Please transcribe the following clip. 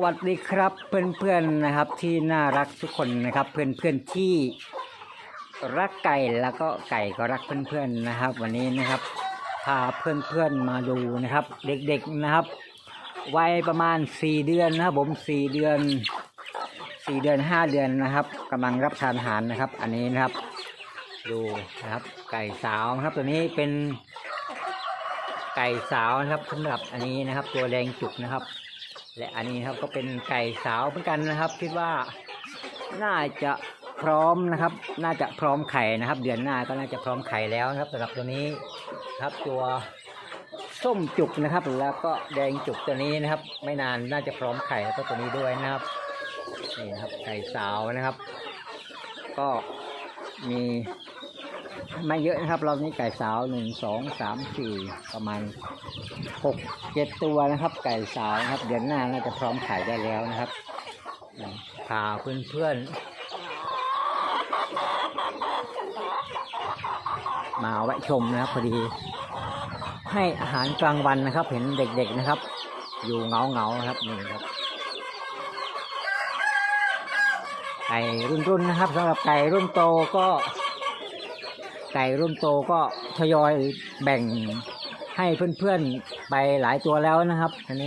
สวัสดีครับเพื่อนๆนะครับที่น่ารักทุกคนนะครับ เพื่อนๆที่รักไก่แล้วก็ไก่ก็รักเพื่อนๆนะครับ วันนี้นะครับพาเพื่อนๆมาดูนะครับ เด็กๆนะครับวัยประมาณสี่เดือนนะครับ ผมสี่เดือนสี่เดือนห้าเดือนนะครับกำลังรับทานอาหารนะครับ อันนี้นะครับ ดูนะครับ ไก่สาวนะครับ ตัวนี้เป็นไก่สาวนะครับสำหรับอันนี้นะครับ ตัวแดงจุกนะครับ และอันนี้ครับก็เป็นไก่สาวเหมือนกันนะครับ คิดว่าน่าจะพร้อมนะครับ น่าจะพร้อมไข่นะครับ เดือนหน้าก็น่าจะพร้อมไข่แล้วนะครับสำหรับตัวนี้ครับตัวส้มจุกนะครับ แล้วก็แดงจุกตัวนี้นะครับ ไม่นานน่าจะพร้อมไข่แล้วก็ตัวนี้ด้วยนะครับนี่นะครับไก่สาวนะครับ ก็มี ไม่เยอะนะครับรอบนี้ไก่สาวหนึ่งสองสามสี่ประมาณหกเจ็ดตัวนะครับ ไก่สาวนะครับ เดือนหน้าน่าจะพร้อมขายได้แล้วนะครับอืมพาเพื่อนๆมาแวะชมนะครับพอดี ให้อาหารกลางวันนะครับ เห็นเด็กๆนะครับ อยู่เงาเงาครับนี่ครับไก่รุ่นๆนะครับสำหรับไก่รุ่นโตก็ ไก่รุ่นโตก็ทยอยแบ่งให้เพื่อนๆไปหลายตัวแล้วนะครับอันนี้